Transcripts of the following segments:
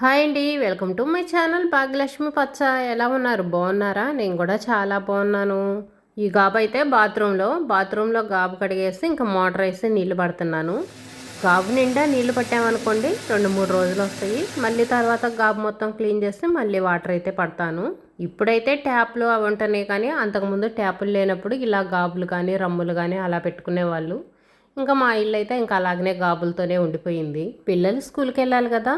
Hi అండి welcome to my channel Bhagyalakshmi పచ్చ. ఎలా ఉన్నారు? బాగున్నారా? నేను కూడా చాలా బాగున్నాను. ఈ గాబు అయితే బాత్రూంలో బాత్రూంలో గాబు కడిగేసి ఇంకా మోటార్ వేసి నీళ్ళు పడుతున్నాను. గాబు నిండా నీళ్ళు పట్టామనుకోండి రెండు మూడు రోజులు వస్తాయి. మళ్ళీ తర్వాత గాబు మొత్తం క్లీన్ చేసి మళ్ళీ వాటర్ అయితే పడతాను. ఇప్పుడైతే ట్యాప్లు అవి ఉంటున్నాయి కానీ అంతకుముందు ట్యాపులు లేనప్పుడు ఇలా గాబులు కానీ రమ్ములు కానీ అలా పెట్టుకునేవాళ్ళు. ఇంకా మా ఇల్లు అయితే ఇంకా అలాగనే గాబులతోనే ఉండిపోయింది. పిల్లలు స్కూల్కి వెళ్ళాలి కదా.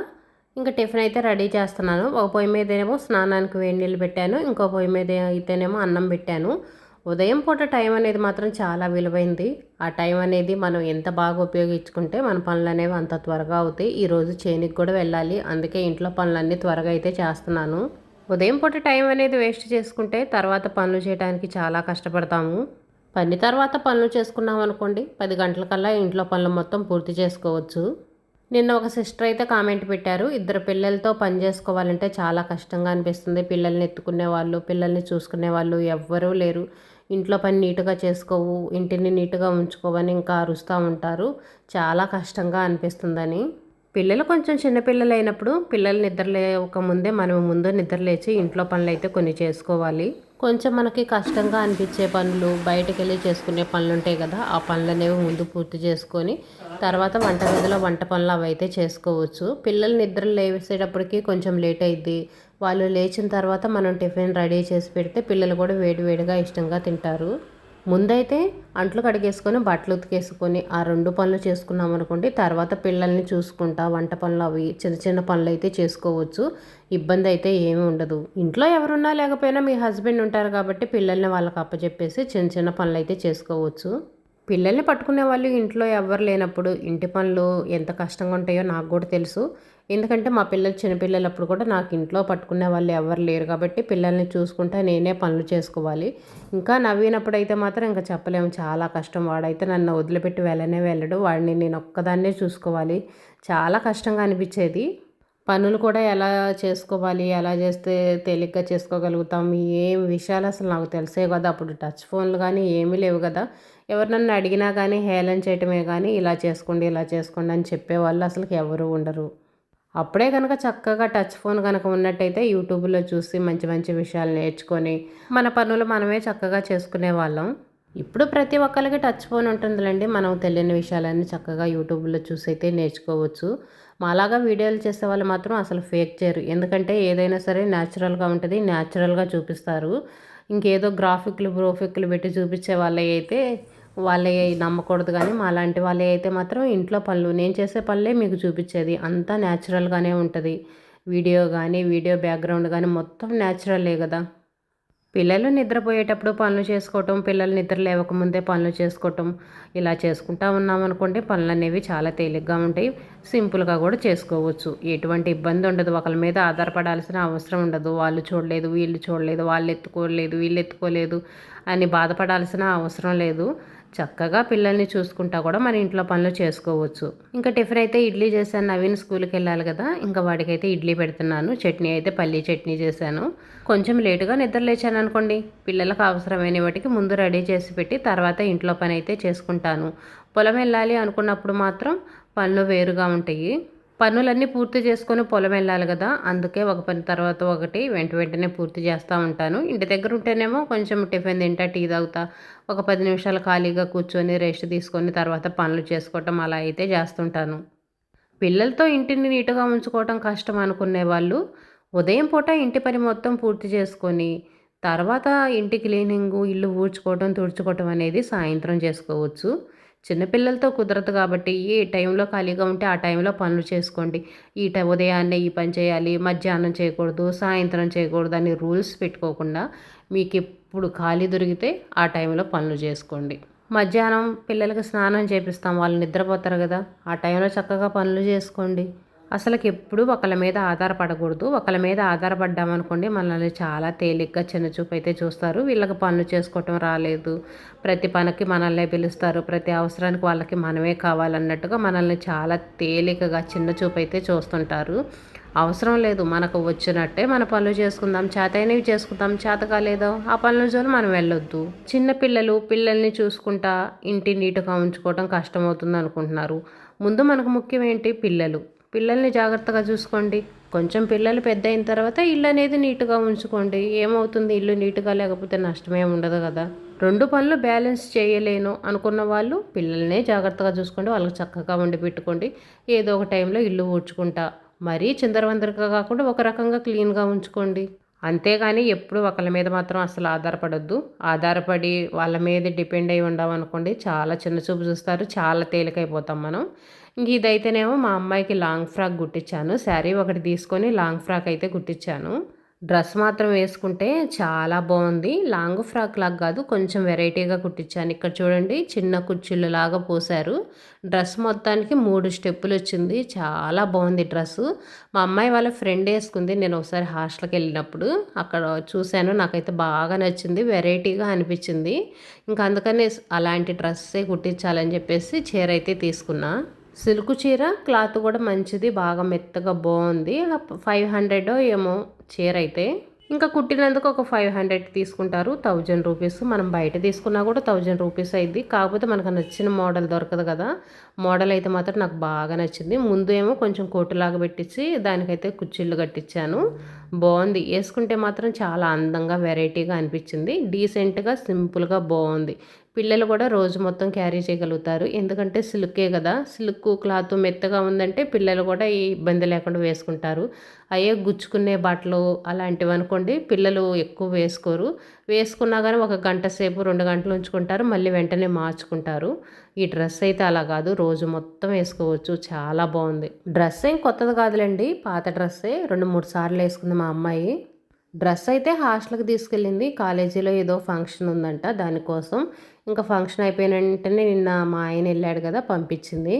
ఇంకా టిఫిన్ అయితే రెడీ చేస్తున్నాను. ఒక పొయ్యి మీద ఏమో స్నానానికి వేడి నీళ్ళు పెట్టాను. ఇంకో పొయ్యి మీద అయితేనేమో అన్నం పెట్టాను. ఉదయం పూట టైం అనేది మాత్రం చాలా విలువైంది. ఆ టైం అనేది మనం ఎంత బాగా ఉపయోగించుకుంటే మన పనులు అనేవి అంత త్వరగా అవుతాయి. ఈరోజు చేనికి కూడా వెళ్ళాలి. అందుకే ఇంట్లో పనులన్నీ త్వరగా అయితే చేస్తున్నాను. ఉదయం పూట టైం అనేది వేస్ట్ చేసుకుంటే తర్వాత పనులు చేయడానికి చాలా కష్టపడతాము. పని తర్వాత పనులు చేసుకున్నాం అనుకోండి పది గంటలకల్లా ఇంట్లో పనులు మొత్తం పూర్తి చేసుకోవచ్చు. నిన్న ఒక సిస్టర్ అయితే కామెంట్ పెట్టారు ఇద్దరు పిల్లలతో పని చేసుకోవాలంటే చాలా కష్టంగా అనిపిస్తుంది. పిల్లల్ని ఎత్తుకునే వాళ్ళు పిల్లల్ని చూసుకునే వాళ్ళు ఎవ్వరూ లేరు. ఇంట్లో పని నీట్గా చేసుకోవు ఇంటిని నీట్గా ఉంచుకోవని ఇంకా అరుస్తూ ఉంటారు. చాలా కష్టంగా అనిపిస్తుందని. పిల్లలు కొంచెం చిన్నపిల్లలు అయినప్పుడు పిల్లలు నిద్రలేక ముందే మనం ముందు నిద్రలేచి ఇంట్లో పనులు అయితే కొన్ని చేసుకోవాలి. కొంచెం మనకి కష్టంగా అనిపించే పనులు బయటకు వెళ్ళి చేసుకునే పనులు ఉంటాయి కదా ఆ పనులు అనేవి ముందు పూర్తి చేసుకొని తర్వాత వంట గదిలో వంట పనులు అవి అయితే చేసుకోవచ్చు. పిల్లలు నిద్ర లేసేటప్పటికి కొంచెం లేట్ అయింది వాళ్ళు లేచిన తర్వాత మనం టిఫిన్ రెడీ చేసి పెడితే పిల్లలు కూడా వేడి వేడిగా ఇష్టంగా తింటారు. ముందైతే అంట్లు కడిగేసుకొని బట్టలు ఉతికేసుకొని ఆ రెండు పనులు చేసుకున్నాం అనుకోండి తర్వాత పిల్లల్ని చూసుకుంటా వంట పనులు అవి చిన్న చిన్న పనులు అయితే చేసుకోవచ్చు. ఇబ్బంది అయితే ఏమీ ఉండదు. ఇంట్లో ఎవరున్నా లేకపోయినా మీ హస్బెండ్ ఉంటారు కాబట్టి పిల్లల్ని వాళ్ళకి అప్పచెప్పేసి చిన్న చిన్న పనులు అయితే చేసుకోవచ్చు. పిల్లల్ని పట్టుకునే వాళ్ళు ఇంట్లో ఎవరు లేనప్పుడు ఇంటి పనులు ఎంత కష్టంగా ఉంటాయో నాకు కూడా తెలుసు. ఎందుకంటే మా పిల్లలు చిన్నపిల్లలు అప్పుడు కూడా నాకు ఇంట్లో పట్టుకునే వాళ్ళు ఎవరు లేరు కాబట్టి పిల్లల్ని చూసుకుంటే నేనే పనులు చేసుకోవాలి. ఇంకా నవ్వినప్పుడు అయితే మాత్రం ఇంకా చెప్పలేము. చాలా కష్టం. వాడైతే నన్ను వదిలిపెట్టి వెళ్ళనే వెళ్ళడు. వాడిని నేను ఒక్కదాన్నే చూసుకోవాలి. చాలా కష్టంగా అనిపించేది. పనులు కూడా ఎలా చేసుకోవాలి? ఎలా చేస్తే తేలిగ్గా చేసుకోగలుగుతాం? ఏం విషయాలు అసలు నాకు తెలిసే కదా. అప్పుడు టచ్ ఫోన్లు కానీ ఏమీ లేవు కదా. ఎవరు నన్ను అడిగినా కానీ హేళన చేయటమే కానీ ఇలా చేసుకోండి ఇలా చేసుకోండి అని చెప్పేవాళ్ళు అసలు ఎవరు ఉండరు. అప్పుడే కనుక చక్కగా టచ్ ఫోన్ కనుక ఉన్నట్టయితే యూట్యూబ్లో చూసి మంచి మంచి విషయాలు నేర్చుకొని మన పనులు మనమే చక్కగా చేసుకునే వాళ్ళం. ఇప్పుడు ప్రతి ఒక్కరికి టచ్ ఫోన్ ఉంటుందిలేండి. మనం తెలియని విషయాలన్నీ చక్కగా యూట్యూబ్లో చూసి అయితే నేర్చుకోవచ్చు. మాలాగా వీడియోలు చేసే వాళ్ళు మాత్రం అసలు ఫేక్ చేయరు. ఎందుకంటే ఏదైనా సరే న్యాచురల్గా ఉంటుంది న్యాచురల్గా చూపిస్తారు. ఇంకేదో గ్రాఫిక్లు బ్రోఫిక్లు పెట్టి చూపించే వాళ్ళవి అయితే వాళ్ళే నమ్మకూడదు కానీ మా లాంటి వాళ్ళే అయితే మాత్రం ఇంట్లో పనులు నేను చేసే పనులే మీకు చూపించేది. అంతా న్యాచురల్గానే ఉంటుంది. వీడియో కానీ వీడియో బ్యాక్గ్రౌండ్ కానీ మొత్తం న్యాచురలే కదా. పిల్లలు నిద్రపోయేటప్పుడు పనులు చేసుకోవటం పిల్లలు నిద్ర లేవకముందే పనులు చేసుకోవటం ఇలా చేసుకుంటా ఉన్నామనుకోండి పనులు అనేవి చాలా తేలిగ్గా ఉంటాయి. సింపుల్గా కూడా చేసుకోవచ్చు. ఎటువంటి ఇబ్బంది ఉండదు. ఒకరి మీద ఆధారపడాల్సిన అవసరం ఉండదు. వాళ్ళు చూడలేదు వీళ్ళు చూడలేదు వాళ్ళు ఎత్తుకోలేదు వీళ్ళు ఎత్తుకోలేదు అని బాధపడాల్సిన అవసరం లేదు. చక్కగా పిల్లల్ని చూసుకుంటా కూడా మన ఇంట్లో పనులు చేసుకోవచ్చు. ఇంకా టిఫిన్ అయితే ఇడ్లీ చేశాను. నవీన్ స్కూల్కి వెళ్ళాలి కదా. ఇంకా వాడికైతే ఇడ్లీ పెడుతున్నాను. చట్నీ అయితే పల్లీ చట్నీ చేశాను. కొంచెం లేటుగా నిద్ర లేచాను అనుకోండి. పిల్లలకు అవసరమైన వాటికి ముందు రెడీ చేసి పెట్టి తర్వాత ఇంట్లో పని అయితే చేసుకుంటాను. పొలం వెళ్ళాలి అనుకున్నప్పుడు మాత్రం పనులు వేరుగా ఉంటాయి. పనులన్నీ పూర్తి చేసుకొని పొలం వెళ్ళాలి కదా. అందుకే ఒక పని తర్వాత ఒకటి వెంట వెంటనే పూర్తి చేస్తూ ఉంటాను. ఇంటి దగ్గర ఉంటేనేమో కొంచెం టిఫిన్ తింటా టీ తాగుతా ఒక పది నిమిషాలు ఖాళీగా కూర్చొని రెస్ట్ తీసుకొని తర్వాత పనులు చేసుకోవటం అలా అయితే చేస్తుంటాను. పిల్లలతో ఇంటిని నీట్గా ఉంచుకోవటం కష్టం అనుకునే వాళ్ళు ఉదయం పూట ఇంటి పని మొత్తం పూర్తి చేసుకొని తర్వాత ఇంటి క్లీనింగు ఇల్లు ఊడ్చుకోవటం తుడుచుకోవటం అనేది సాయంత్రం చేసుకోవచ్చు. చిన్నపిల్లలతో కుదరదు కాబట్టి ఏ టైంలో ఖాళీగా ఉంటే ఆ టైంలో పనులు చేసుకోండి. ఈ టై ఉదయాన్నే ఈ పని చేయాలి మధ్యాహ్నం చేయకూడదు సాయంత్రం చేయకూడదు అని రూల్స్ పెట్టుకోకుండా మీకు ఎప్పుడు ఖాళీ దొరికితే ఆ టైంలో పనులు చేసుకోండి. మధ్యాహ్నం పిల్లలకి స్నానం చేపిస్తాం వాళ్ళు నిద్రపోతారు కదా ఆ టైంలో చక్కగా పనులు చేసుకోండి. అసలుకి ఎప్పుడు ఒకళ్ళ మీద ఆధారపడకూడదు. ఒకళ్ళ మీద ఆధారపడ్డామనుకోండి మనల్ని చాలా తేలిగ్గా చిన్నచూపు అయితే చూస్తారు. వీళ్ళకి పనులు చేసుకోవటం రాలేదు. ప్రతి పనికి మనల్నే పిలుస్తారు. ప్రతి అవసరానికి వాళ్ళకి మనమే కావాలన్నట్టుగా మనల్ని చాలా తేలికగా చిన్న చూపు అయితే చూస్తుంటారు. అవసరం లేదు. మనకు వచ్చినట్టే మన పనులు చేసుకుందాం. చేతైనవి చేసుకుందాం. చేత కాలేదో? ఆ పనుల జోలు మనం వెళ్ళొద్దు. చిన్న పిల్లలు పిల్లల్ని చూసుకుంటా ఇంటి నీటుగా ఉంచుకోవడం కష్టమవుతుంది అనుకుంటున్నారు ముందు మనకు ముఖ్యం ఏంటి పిల్లలు. పిల్లల్ని జాగ్రత్తగా చూసుకోండి. కొంచెం పిల్లలు పెద్ద అయిన తర్వాత ఇల్లు అనేది నీట్గా ఉంచుకోండి. ఏమవుతుంది? ఇల్లు నీట్గా లేకపోతే నష్టమే ఉండదు కదా. రెండు పనులు బ్యాలెన్స్ చేయలేను అనుకున్న వాళ్ళు పిల్లల్నే జాగ్రత్తగా చూసుకోండి. వాళ్ళకి చక్కగా వండి పెట్టుకోండి. ఏదో ఒక టైంలో ఇల్లు ఊడ్చుకుంటా. మరీ చిందరవందరగా కాకుండా ఒక రకంగా క్లీన్గా ఉంచుకోండి. అంతేగాని ఎప్పుడు ఒకళ్ళ మీద మాత్రం అసలు ఆధారపడద్దు. ఆధారపడి వాళ్ళ మీద డిపెండ్ అయి ఉండామనుకోండి చాలా చిన్న చూపు చూస్తారు చాలా తేలికైపోతాం మనం. ఇంక ఇదైతేనేమో మా అమ్మాయికి లాంగ్ ఫ్రాక్ కుట్టించాను శారీ ఒకటి తీసుకొని లాంగ్ ఫ్రాక్ అయితే కుట్టించాను డ్రెస్ మాత్రం వేసుకుంటే చాలా బాగుంది. లాంగ్ ఫ్రాక్ లాగా కాదు కొంచెం వెరైటీగా కుట్టించాను. ఇక్కడ చూడండి చిన్న కుర్చీలు లాగా పోసారు డ్రెస్ మొత్తానికి మూడు స్టెప్పులు వచ్చింది. చాలా బాగుంది డ్రెస్. మా అమ్మాయి వాళ్ళ ఫ్రెండ్ వేసుకుంది నేను ఒకసారి హాస్టల్కి వెళ్ళినప్పుడు. అక్కడ చూశాను నాకైతే బాగా నచ్చింది వెరైటీగా అనిపించింది. ఇంకా అందుకనే అలాంటి డ్రెస్సే కుట్టించాలని చెప్పేసి చీర అయితే తీసుకున్నా. సిల్క్ చీర క్లాత్ కూడా మంచిది బాగా మెత్తగా బాగుంది. ఫైవ్ హండ్రెడ్ ఏమో చీర అయితే. ఇంకా కుట్టినందుకు ఒక ఫైవ్ హండ్రెడ్ తీసుకుంటారు. థౌజండ్ రూపీస్ మనం బయట తీసుకున్నా కూడా థౌజండ్ రూపీస్ అయింది. కాకపోతే మనకు నచ్చిన మోడల్ దొరకదు కదా. మోడల్ అయితే మాత్రం నాకు బాగా నచ్చింది. ముందు ఏమో కొంచెం కోటులాగా పెట్టించి దానికైతే కుచ్చిళ్ళు కట్టించాను బాగుంది. వేసుకుంటే మాత్రం చాలా అందంగా వెరైటీగా అనిపించింది. డీసెంట్గా సింపుల్గా బాగుంది. పిల్లలు కూడా రోజు మొత్తం క్యారీ చేయగలుగుతారు. ఎందుకంటే సిల్కే కదా. సిల్క్ క్లాత్ మెత్తగా ఉందంటే పిల్లలు కూడా ఈ ఇబ్బంది లేకుండా వేసుకుంటారు. అయ్యే గుచ్చుకునే బట్టలు అలాంటివి అనుకోండి పిల్లలు ఎక్కువ వేసుకోరు. వేసుకున్నా కానీ ఒక గంట సేపు రెండు గంటలు ఉంచుకుంటారు. మళ్ళీ వెంటనే మార్చుకుంటారు. ఈ డ్రెస్ అయితే అలా కాదు. రోజు మొత్తం వేసుకోవచ్చు. చాలా బాగుంది. డ్రెస్ ఏం కొత్తది కాదులేండి. పాత డ్రెస్సే. రెండు మూడు సార్లు వేసుకుంది మా అమ్మాయి. డ్రెస్ అయితే హాస్టల్కి తీసుకెళ్ళింది. కాలేజీలో ఏదో ఫంక్షన్ ఉందంట దానికోసం. ఇంకా ఫంక్షన్ అయిపోయిన వెంటనే నిన్న మా ఆయన వెళ్ళాడు కదా పంపించింది.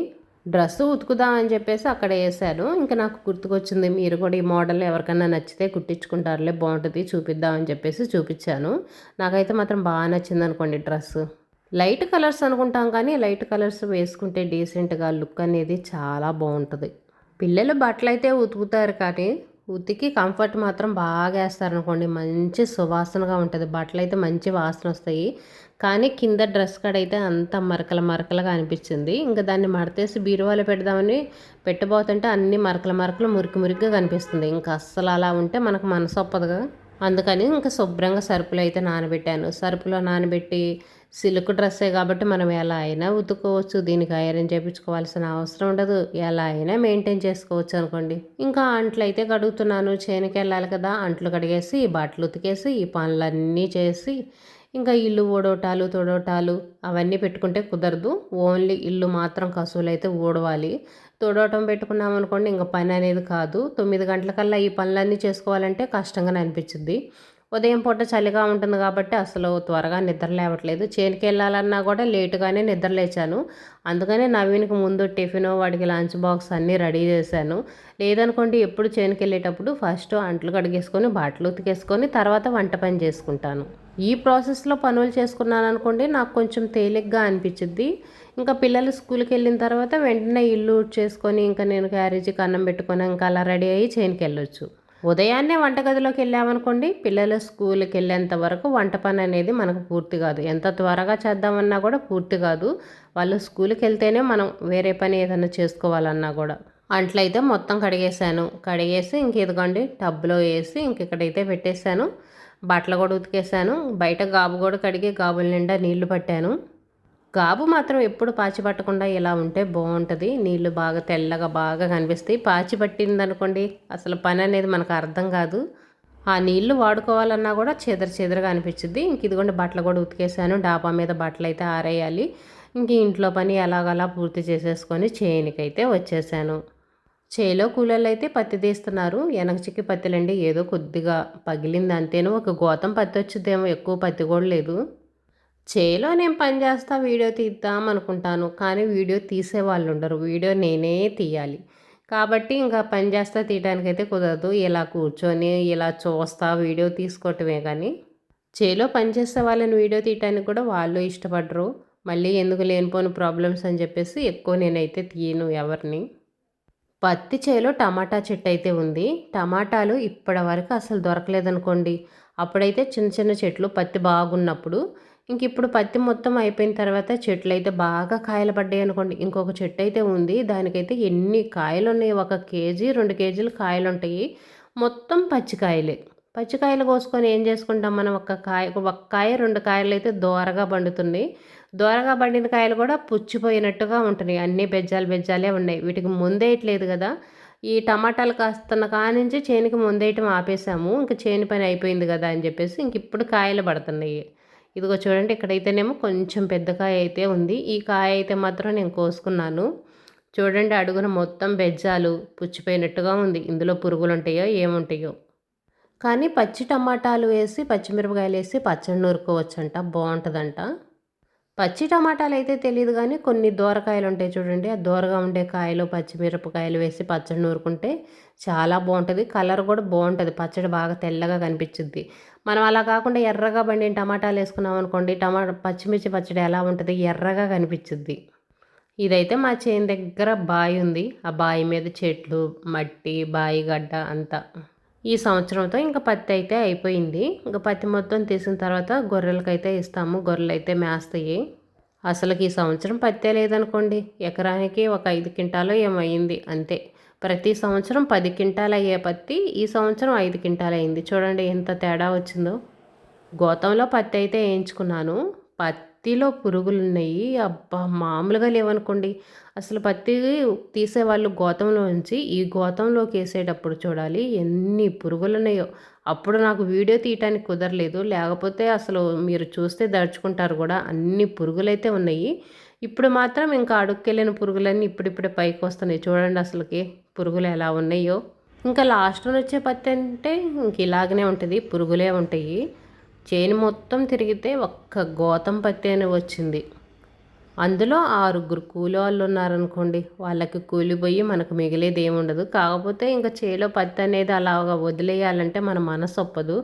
డ్రెస్ ఉతుకుదామని చెప్పేసి అక్కడ వేసాను ఇంకా నాకు గుర్తుకొచ్చింది మీరు కూడా ఈ మోడల్ ఎవరికైనా నచ్చితే కుట్టించుకుంటారులే బాగుంటుంది చూపిద్దామని చెప్పేసి చూపించాను. నాకైతే మాత్రం బాగా నచ్చింది అనుకోండి డ్రెస్. లైట్ కలర్స్ అనుకుంటాం కానీ లైట్ కలర్స్ వేసుకుంటే డీసెంట్గా లుక్ అనేది చాలా బాగుంటుంది. పిల్లలు బట్టలు అయితే ఉతుకుతారు కానీ ఉతికి కంఫర్ట్ మాత్రం బాగా వేస్తారనుకోండి మంచి సువాసనగా ఉంటుంది. బట్టలు అయితే మంచి వాసన వస్తాయి. కానీ కింద డ్రెస్ అయితే అంత మరకల మరకలుగా అనిపించింది. ఇంకా దాన్ని మడతేసి బీరువాలో పెడదామని పెట్టబోతుంటే అన్ని మరకల మరకలు మురికి మురికిగా కనిపిస్తుంది. ఇంకా అస్సలు అలా ఉంటే మనకు మనసు ఒప్పదుగా అందుకని ఇంకా శుభ్రంగా సరుపులు అయితే నానబెట్టాను. సరుపులో నానబెట్టి సిల్క్ డ్రెస్సే కాబట్టి మనం ఎలా అయినా ఉతుకోవచ్చు దీనికి ఐరన్ చేయించుకోవాల్సిన అవసరం ఉండదు. ఎలా అయినా మెయింటైన్ చేసుకోవచ్చు అనుకోండి. ఇంకా అంట్లు అయితే కడుగుతున్నాను. చేనుకి వెళ్ళాలి కదా. అంట్లు కడిగేసి బట్టలు ఉతికేసి ఈ పనులన్నీ చేసి ఇంకా ఇల్లు ఊడవటాలు తొడవటాలు అవన్నీ పెట్టుకుంటే కుదరదు. ఓన్లీ ఇల్లు మాత్రం కసువులు అయితే ఊడవాలి. తొడవటం పెట్టుకున్నాం అనుకోండి ఇంకా పని అనేది కాదు. తొమ్మిది గంటలకల్లా ఈ పనులన్నీ చేసుకోవాలంటే కష్టంగానే అనిపించింది ఉదయం పూట చలిగా ఉంటుంది కాబట్టి అసలు త్వరగా నిద్ర లేవట్లేదు. చేనుకి వెళ్ళాలన్నా కూడా లేటుగానే నిద్ర లేచాను. అందుకనే నవీన్కి ముందు టిఫిన్ వాడికి లంచ్ బాక్స్ అన్నీ రెడీ చేశాను. లేదనుకోండి ఎప్పుడు చేనుకి వెళ్ళేటప్పుడు ఫస్ట్ అంట్లు కడిగేసుకొని బాటలు ఉతికేసుకొని తర్వాత వంట పని చేసుకుంటాను. ఈ ప్రాసెస్లో పనులు చేసుకున్నాను అనుకోండి నాకు కొంచెం తేలిగ్గా అనిపించింది ఇంకా పిల్లలు స్కూల్కి వెళ్ళిన తర్వాత వెంటనే ఇల్లు చేసుకొని ఇంకా నేను క్యారేజీకి అన్నం పెట్టుకొని ఇంకా అలా రెడీ అయ్యి చేనుకి వెళ్ళొచ్చు ఉదయాన్నే వంటగదిలోకి వెళ్ళామనుకోండి పిల్లలు స్కూల్కి వెళ్ళేంత వరకు వంట పని అనేది మనకు పూర్తి కాదు. ఎంత త్వరగా చేద్దామన్నా కూడా పూర్తి కాదు. వాళ్ళు స్కూల్కి వెళ్తేనే మనం వేరే పని ఏదైనా చేసుకోవాలన్నా కూడా. అంట్లయితే మొత్తం కడిగేసాను కడిగేసి ఇంక ఇదిగోండి టబ్లో వేసి ఇంక ఇక్కడైతే పెట్టేశాను. బట్టలు కూడా ఉతికేసాను. బయట గాబు కూడా కడిగి గాబుల నిండా నీళ్ళు పట్టాను. గాబు మాత్రం ఎప్పుడు పాచి పట్టకుండా ఇలా ఉంటే బాగుంటుంది. నీళ్ళు బాగా తెల్లగా బాగా కనిపిస్తాయి. పాచి పట్టిందనుకోండి అసలు పని అనేది మనకు అర్థం కాదు. ఆ నీళ్ళు వాడుకోవాలన్నా కూడా చెదర చెదరగా అనిపించింది ఇంక ఇదిగోండి బట్టలు కూడా ఉతికేసాను. డాబా మీద బట్టలు అయితే ఆరేయాలి. ఇంక ఇంట్లో పని ఎలాగలా పూర్తి చేసేసుకొని చేయనికైతే వచ్చేసాను. చేలో కూలర్లు అయితే పత్తి తీస్తున్నారు. వెనక చిక్కి పత్తిలండి. ఏదో కొద్దిగా పగిలింది అంతేను. ఒక గోతం పత్తి వచ్చిద్దేమో. ఎక్కువ పత్తి కూడా లేదు. చేలో నేను పని చేస్తా వీడియో తీద్దాం అనుకుంటాను. కానీ వీడియో తీసే వాళ్ళు ఉండరు వీడియో నేనే తీయాలి. కాబట్టి ఇంకా పని చేస్తా తీయడానికైతే కుదరదు. ఇలా కూర్చొని ఇలా చూస్తా వీడియో తీసుకోవటమే కానీ చేలో పనిచేసే వాళ్ళని వీడియో తీయటానికి కూడా వాళ్ళు ఇష్టపడరు. మళ్ళీ ఎందుకు లేనిపోని ప్రాబ్లమ్స్ అని చెప్పేసి ఎక్కువ నేనైతే తీయను ఎవరిని. పత్తి చేలో టమాటా చెట్టు అయితే ఉంది. టమాటాలు ఇప్పటి వరకు అసలు దొరకలేదనుకోండి. అప్పుడైతే చిన్న చిన్న చెట్లు పత్తి బాగున్నప్పుడు ఇంక ఇప్పుడు పత్తి మొత్తం అయిపోయిన తర్వాత చెట్లు అయితే బాగా కాయలు పడ్డాయి అనుకోండి. ఇంకొక చెట్టు అయితే ఉంది. దానికైతే ఎన్ని కాయలు ఉన్నాయి ఒక కేజీ రెండు కేజీలు కాయలు ఉంటాయి మొత్తం పచ్చికాయలే. పచ్చికాయలు కోసుకొని ఏం చేసుకుంటాం మనం? ఒక్క కాయ ఒక్క కాయ రెండు కాయలు అయితే దోరగా పండుతుంది దూరంగా పండిన కాయలు కూడా పుచ్చిపోయినట్టుగా ఉంటున్నాయి. అన్నీ బెజ్జాలు బెజ్జాలే ఉన్నాయి. వీటికి ముందేయట్లేదు కదా. ఈ టమాటాలు కాస్తున్న కానించి చేనుకి ముందేయటం ఆపేసాము. ఇంకా చేను పని అయిపోయింది కదా అని చెప్పేసి ఇంక ఇప్పుడు కాయలు పడుతున్నాయి. ఇదిగో చూడండి ఇక్కడైతేనేమో కొంచెం పెద్ద కాయ అయితే ఉంది. ఈ కాయ అయితే మాత్రం నేను కోసుకున్నాను. చూడండి అడుగున మొత్తం బెజ్జాలు పుచ్చిపోయినట్టుగా ఉంది. ఇందులో పురుగులు ఉంటాయో ఏముంటాయో. కానీ పచ్చి టమాటాలు వేసి పచ్చిమిరపకాయలు వేసి పచ్చడి నూరుకోవచ్చంట. బాగుంటుందంట. పచ్చి టమాటాలు అయితే తెలియదు కానీ కొన్ని దూరకాయలు ఉంటాయి చూడండి. ఆ దూరగా ఉండే కాయలు పచ్చిమిరపకాయలు వేసి పచ్చడి నూరుకుంటే చాలా బాగుంటుంది కలర్ కూడా బాగుంటుంది పచ్చడి బాగా తెల్లగా కనిపించింది మనం అలా కాకుండా ఎర్రగా పండిన టమాటాలు వేసుకున్నాం అనుకోండి టమాటా పచ్చిమిర్చి పచ్చడి ఎలా ఉంటుంది? ఎర్రగా కనిపించింది ఇదైతే మా చేను దగ్గర బావి ఉంది. ఆ బావి మీద చెట్లు మట్టి బావి గడ్డ అంతా. ఈ సంవత్సరంతో ఇంకా పత్తి అయితే అయిపోయింది. ఇంకా పత్తి మొత్తం తీసిన తర్వాత గొర్రెలకైతే ఇస్తాము. గొర్రెలు అయితే మేస్తాయి. అసలుకి ఈ సంవత్సరం పత్తే లేదనుకోండి. ఎకరానికి ఒక ఐదు క్వింటాలు ఏమైంది అంతే. ప్రతి సంవత్సరం పది క్వింటాలు అయ్యే పత్తి ఈ సంవత్సరం ఐదు క్వింటాలు అయింది. చూడండి ఎంత తేడా వచ్చిందో. గోతంలో పత్తి అయితే వేయించుకున్నాను. పత్తి పత్తిలో పురుగులు ఉన్నాయి అబ్బా! మామూలుగా లేవనుకోండి. అసలు పత్తి తీసేవాళ్ళు గోతంలో ఉంచి ఈ గోతంలోకి వేసేటప్పుడు చూడాలి ఎన్ని పురుగులు ఉన్నాయో అప్పుడు నాకు వీడియో తీయటానికి కుదరలేదు. లేకపోతే అసలు మీరు చూస్తే దడుచుకుంటారు కూడా. అన్ని పురుగులైతే ఉన్నాయి. ఇప్పుడు మాత్రం ఇంకా అడుక్కెళ్ళిన పురుగులన్నీ ఇప్పుడిప్పుడే పైకి వస్తున్నాయి. చూడండి అసలుకి పురుగులు ఎలా ఉన్నాయో. ఇంకా లాస్ట్లో వచ్చే పత్తి అంటే ఇంక ఇలాగనే ఉంటుంది. పురుగులే ఉంటాయి. చేను మొత్తం తిరిగితే ఒక్క గోతం పత్తి అని వచ్చింది. అందులో ఆరుగురు కూలి వాళ్ళు ఉన్నారనుకోండి వాళ్ళకి కూలిపోయి మనకు మిగిలేది ఏముండదు కాకపోతే ఇంకా చేలో పత్తి అనేది అలాగా వదిలేయాలంటే మన మనసు ఒప్పదు.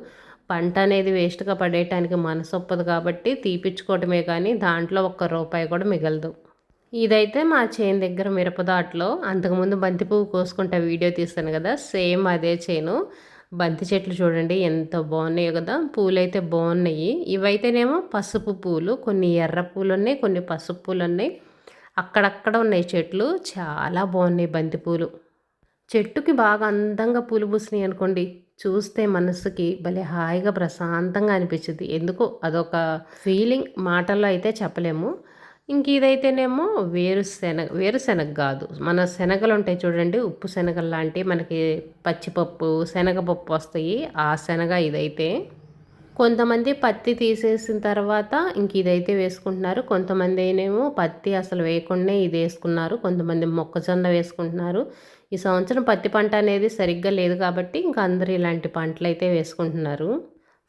పంట అనేది వేస్ట్గా పడేయటానికి మనసు ఒప్పదు కాబట్టి తీపిచ్చుకోవటమే కానీ దాంట్లో ఒక్క రూపాయి కూడా మిగలదు. ఇదైతే మా చేను దగ్గర మిరపదాట్లో అంతకుముందు బంతి పువ్వు కోసుకుంటే వీడియో తీస్తాను కదా సేమ్ అదే చేను. బంతి చెట్లు చూడండి ఎంత బాగున్నాయో కదా. పూలు అయితే బాగున్నాయి. ఇవైతేనేమో పసుపు పూలు కొన్ని ఎర్ర పూలు ఉన్నాయి కొన్ని పసుపు పూలు ఉన్నాయి అక్కడక్కడ ఉన్నాయి చెట్లు. చాలా బాగున్నాయి బంతి పూలు. చెట్టుకి బాగా అందంగా పూలు పూసినాయి అనుకోండి చూస్తే మనసుకి భలే హాయిగా ప్రశాంతంగా అనిపించింది ఎందుకో అదొక ఫీలింగ్ మాటల్లో అయితే చెప్పలేము. ఇంక ఇదైతేనేమో వేరుశెనగ వేరుశెనగ కాదు. మన శనగలు ఉంటాయి చూడండి ఉప్పు శనగలు లాంటివి మనకి పచ్చిపప్పు శనగపప్పు వస్తాయి. ఆ శనగ ఇదైతే కొంతమంది పత్తి తీసేసిన తర్వాత ఇంక ఇదైతే వేసుకుంటున్నారు. కొంతమంది అయినేమో పత్తి అసలు వేయకుండా ఇది వేసుకున్నారు. కొంతమంది మొక్కజొన్న వేసుకుంటున్నారు. ఈ సంవత్సరం పత్తి పంట అనేది సరిగ్గా లేదు కాబట్టి ఇంకా అందరూ ఇలాంటి పంటలు అయితే వేసుకుంటున్నారు.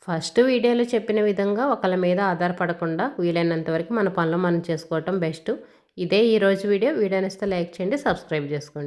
ఫస్ట్ వీడియోలో చెప్పిన విధంగా ఒకళ్ళ మీద ఆధారపడకుండా వీలైనంత వరకు మన పనులు మనం చేసుకోవటం బెస్ట్. ఇదే ఈరోజు వీడియో. వీడియో లైక్ చేయండి సబ్స్క్రైబ్ చేసుకోండి.